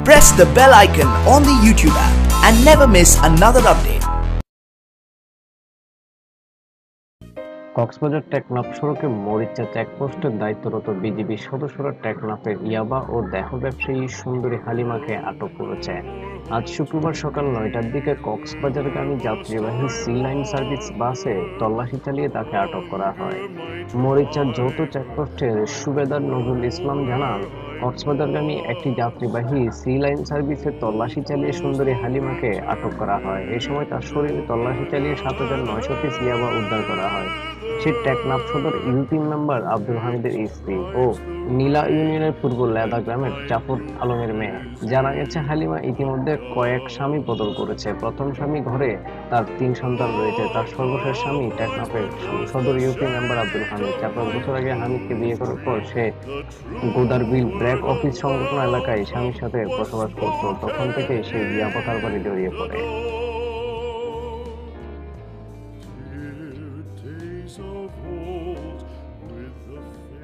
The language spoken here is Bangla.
the bell icon on the YouTube app and never miss another update. Cox's Bazar Teknaf সড়কে মরিচা চেকপোস্টের দায়িত্বরত বিজিবি সদস্যরা টেকনাফের ইয়াবা ও দেহ ব্যবসায়ী সুন্দরী হালিমাকে আটক করেছে আজ শুক্রবার সকাল নয়টার দিকে কক্সবাজারগামী যাত্রীবাহী সি লাইন সার্ভিস বাসে তল্লাশি চালিয়ে তাকে আটক করা হয় মরিচার যৌথ চেকপোস্টের সুবেদার নজরুল ইসলাম জানান কক্সবাজারগামী একটি যাত্রীবাহী সি লাইন সার্ভিসে তল্লাশি চালিয়ে সুন্দরী হালিমাকে আটক করা হয়। এই সময় তার শরীরে তল্লাশি চালিয়ে সাত হাজার নয়শো পিস ইয়াবা উদ্ধার করা হয়। সে টেকনাফ সদর ইউপি মেম্বার আব্দুল হামিদের স্ত্রী ও নীলা ইউনিয়নের পূর্ব লেদা গ্রামের জাফর আলমের মেয়ে। জানা গেছে, হালিমা ইতিমধ্যে কয়েক স্বামী বদল করেছে। প্রথম স্বামী ঘরে তার তিন সন্তান রয়েছে। তার সর্বশেষ স্বামী টেকনাফের সদর ইউপি মেম্বার আব্দুল হামিদ। চার বছর আগে হামিদকে বিয়ে করার পর সে গোদার গোদারবিল ব্র্যাক অফিস সংলগ্ন এলাকায় স্বামীর সাথে বসবাস করত, তখন থেকে সে ইয়াবা কারবারে জড়িয়ে পড়ে। With the